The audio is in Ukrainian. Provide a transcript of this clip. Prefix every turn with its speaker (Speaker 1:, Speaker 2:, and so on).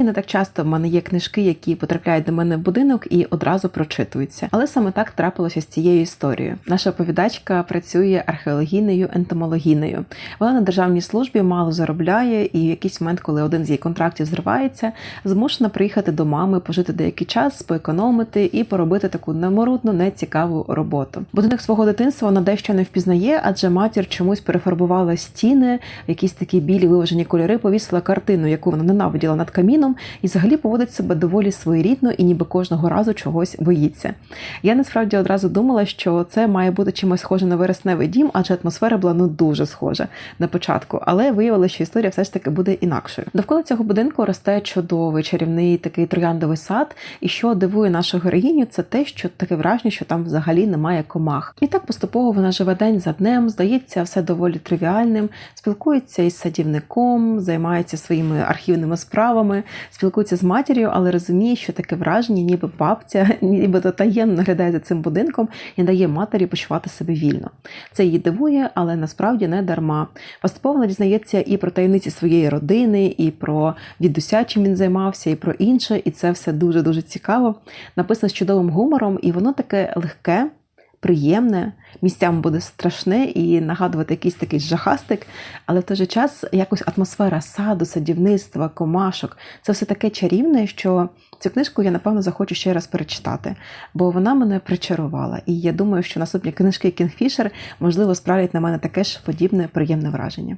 Speaker 1: Не так часто в мене є книжки, які потрапляють до мене в будинок і одразу прочитуються. Але саме так трапилося з цією історією. Наша оповідачка працює археологінею ентомологінею. Вона на державній службі мало заробляє, і в якийсь момент, коли один з її контрактів зривається, змушена приїхати до мами, пожити деякий час, поекономити і поробити таку неморудну, нецікаву роботу. Будинок свого дитинства вона дещо не впізнає, адже матір чомусь перефарбувала стіни, якісь такі білі виважені кольори, повісила картину, яку вона ненавиділа над каміном, і взагалі поводить себе доволі своєрідно і ніби кожного разу чогось боїться. Я насправді одразу думала, що це має бути чимось схоже на вересневий дім, адже атмосфера була ну дуже схожа на початку, але виявилося, що історія все ж таки буде інакшою. Довкола цього будинку росте чудовий чарівний такий трояндовий сад. І що дивує нашу героїню, це те, що таке враження, що там взагалі немає комах. І так поступово вона живе день за днем, здається, все доволі тривіальним, спілкується із садівником, займається своїми архівними справами, спілкується з матір'ю, але розуміє, що таке враження, ніби бабця, нібито таємно наглядає за цим будинком і дає матері почувати себе вільно. Це її дивує, але насправді не дарма. Поступово вона дізнається і про таємниці своєї родини, і про дідуся, чим він займався, і про інше. І це все дуже дуже цікаво. Написано з чудовим гумором, і воно таке легке. Приємне, місцям буде страшне і нагадувати якийсь такий жахастик, але в той же час якось атмосфера саду, садівництва, комашок це все таке чарівне, що цю книжку я напевно захочу ще раз перечитати, бо вона мене причарувала. І я думаю, що наступні книжки Кінгфішер можливо справлять на мене таке ж подібне приємне враження.